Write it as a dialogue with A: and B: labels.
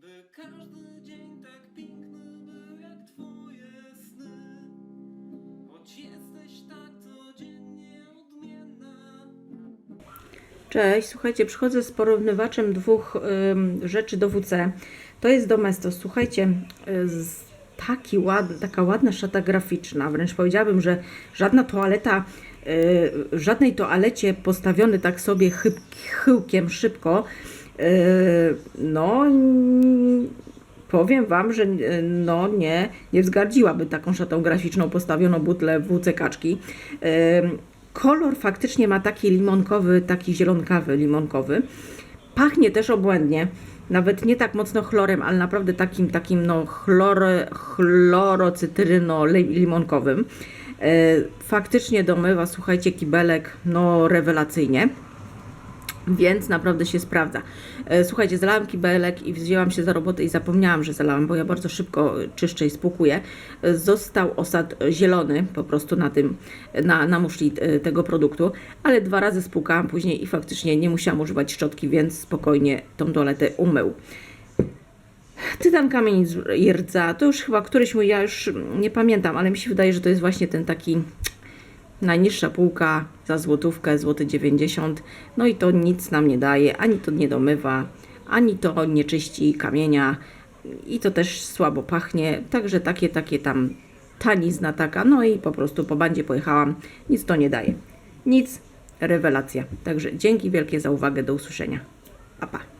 A: By każdy dzień tak piękny był jak twoje sny Choć jesteś tak codziennie odmienna
B: Cześć, słuchajcie, przychodzę z porównywaczem dwóch ym, rzeczy do WC. To jest Domestos. Słuchajcie, y, taki ład, taka ładna szata graficzna. Wręcz powiedziałabym, że żadna toaleta, y, w żadnej toalecie postawiony tak sobie chyb, chyłkiem szybko, y, no mm, powiem Wam, że y, no nie, nie wzgardziłaby taką szatą graficzną postawioną butlę WC kaczki. Ym, Kolor faktycznie ma taki limonkowy, taki zielonkawy, limonkowy. Pachnie też obłędnie. Nawet nie tak mocno chlorem, ale naprawdę takim, takim no chlor, chlorocytryno-limonkowym. Faktycznie domywa, słuchajcie, kibelek, no rewelacyjnie. Więc naprawdę się sprawdza. E, Słuchajcie, zalałam kibelek i wzięłam się za robotę i zapomniałam, że zalałam, bo ja bardzo szybko czyszczę i spłukuję. E, Został osad zielony po prostu na tym, na, na muszli e, tego produktu, ale dwa razy spłukałam później i faktycznie nie musiałam używać szczotki, więc spokojnie tą toaletę umył. Tytan kamień i rdza, to już chyba któryś mój, ja już nie pamiętam, ale mi się wydaje, że to jest właśnie ten taki Najniższa półka za złotówkę, złoty 90. No i to nic nam nie daje, ani to nie domywa, ani to nie czyści kamienia i to też słabo pachnie. Także takie, takie tam tanizna taka. No i po prostu po bandzie pojechałam. Nic to nie daje. Nic, rewelacja. Także dzięki wielkie za uwagę. Do usłyszenia. Pa, pa.